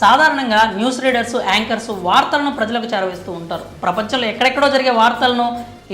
సాధారణంగా news readers anchors వార్తలను ప్రజలకు చేరవేస్తూ ఉంటారు. ప్రపంచంలో ఎక్కడెక్కడో జరిగే వార్తలను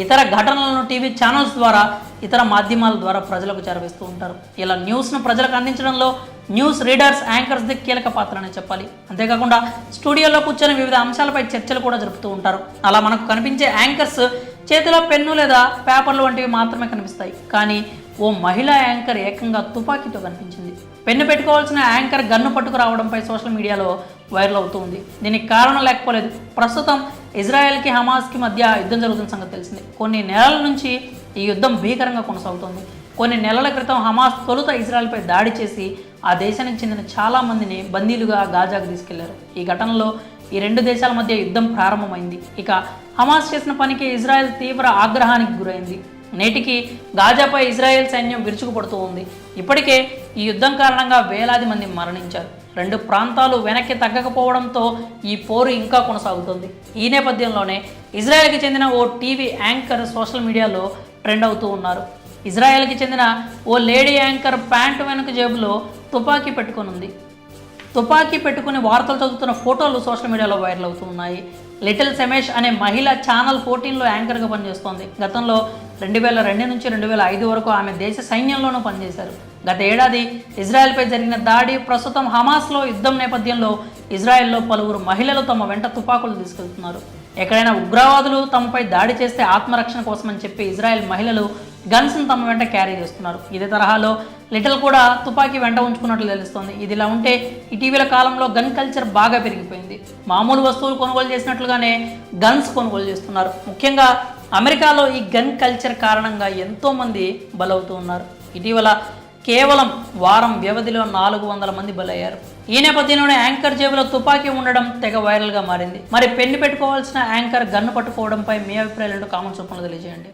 ఇతర ఘటనలను టీవీ ఛానల్స్ ద్వారా ఇతర మాధ్యమాల ద్వారా ప్రజలకు చేరవేస్తూ ఉంటారు. ఇలా న్యూస్ను ప్రజలకు అందించడంలో న్యూస్ రీడర్స్ యాంకర్స్ది కీలక పాత్ర అని చెప్పాలి. అంతేకాకుండా స్టూడియోలో కూర్చొని వివిధ అంశాలపై చర్చలు కూడా జరుపుతూ ఉంటారు. అలా మనకు కనిపించే యాంకర్స్ చేతిలో పెన్ను లేదా పేపర్లు వంటివి మాత్రమే కనిపిస్తాయి. కానీ ఓ మహిళా యాంకర్ ఏకంగా తుపాకీతో కనిపించింది. పెన్ను పెట్టుకోవాల్సిన యాంకర్ గన్ను పట్టుకురావడంపై సోషల్ మీడియాలో వైరల్ అవుతుంది. దీనికి కారణం లేకపోలేదు. ప్రస్తుతం ఇజ్రాయెల్కి హమాస్కి మధ్య యుద్ధం జరుగుతున్న సంగతి తెలిసింది. కొన్ని నెలల నుంచి ఈ యుద్ధం భీకరంగా కొనసాగుతోంది. కొన్ని నెలల క్రితం హమాస్ తొలుత ఇజ్రాయెల్పై దాడి చేసి ఆ దేశానికి చెందిన చాలా మందిని బందీలుగా గాజాకు తీసుకెళ్ళారు. ఈ ఘటనలో ఈ రెండు దేశాల మధ్య యుద్ధం ప్రారంభమైంది. ఇక హమాస్ చేసిన పనికి ఇజ్రాయెల్ తీవ్ర ఆగ్రహానికి గురైంది. నేటికి గాజాపై ఇజ్రాయెల్ సైన్యం విరుచుకుపడుతూ ఉంది. ఇప్పటికే ఈ యుద్ధం కారణంగా వేలాది మంది మరణించారు. రెండు ప్రాంతాలు వెనక్కి తగ్గకపోవడంతో ఈ పోరు ఇంకా కొనసాగుతుంది. ఈ నేపథ్యంలోనే ఇజ్రాయెల్కి చెందిన ఓ టీవీ యాంకర్ సోషల్ మీడియాలో ట్రెండ్ అవుతూ ఉన్నారు. ఇజ్రాయెల్కి చెందిన ఓ లేడీ యాంకర్ ప్యాంటు వెనుక జేబులో తుపాకీ పెట్టుకొని ఉంది తుపాకీ పెట్టుకుని వార్తలు చదువుతున్న ఫోటోలు సోషల్ మీడియాలో వైరల్ అవుతున్నాయి లిటిల్ సెమేష్ అనే మహిళ ఛానల్ ఫోర్టీన్లో యాంకర్గా పనిచేస్తోంది. గతంలో రెండు వేల రెండు నుంచి రెండు వేల ఐదు వరకు ఆమె దేశ సైన్యంలోనూ పనిచేశారు. గత ఏడాది ఇజ్రాయెల్పై జరిగిన దాడి ప్రస్తుతం హమాస్లో యుద్ధం నేపథ్యంలో ఇజ్రాయెల్లో పలువురు మహిళలు తమ వెంట తుపాకులు తీసుకెళ్తున్నారు. ఎక్కడైనా ఉగ్రవాదులు తమపై దాడి చేస్తే ఆత్మరక్షణ కోసమని చెప్పి ఇజ్రాయెల్ మహిళలు గన్స్ను తమ వెంట క్యారీ చేస్తున్నారు. ఇదే తరహాలో లిటిల్ కూడా తుపాకీ వెంట ఉంచుకున్నట్లు తెలుస్తోంది. ఇదిలా ఉంటే ఇటీవల కాలంలో గన్ కల్చర్ బాగా పెరిగిపోయింది. మామూలు వస్తువులు కొనుగోలు చేసినట్లుగానే గన్స్ కొనుగోలు చేస్తున్నారు. ముఖ్యంగా అమెరికాలో ఈ గన్ కల్చర్ కారణంగా ఎంతోమంది బలవుతూ ఉన్నారు. ఇటీవల కేవలం వారం వ్యవధిలో నాలుగు వందల మంది బలయ్యారు. ఈ నేపథ్యంలోనే యాంకర్ జేబులో తుపాకీ ఉండడం తెగ వైరల్గా మారింది. మరి పెన్ను పెట్టుకోవాల్సిన యాంకర్ గన్ను పట్టుకోవడంపై మీ అభిప్రాయాలు కామెంట్స్ రూపంలో తెలియజేయండి.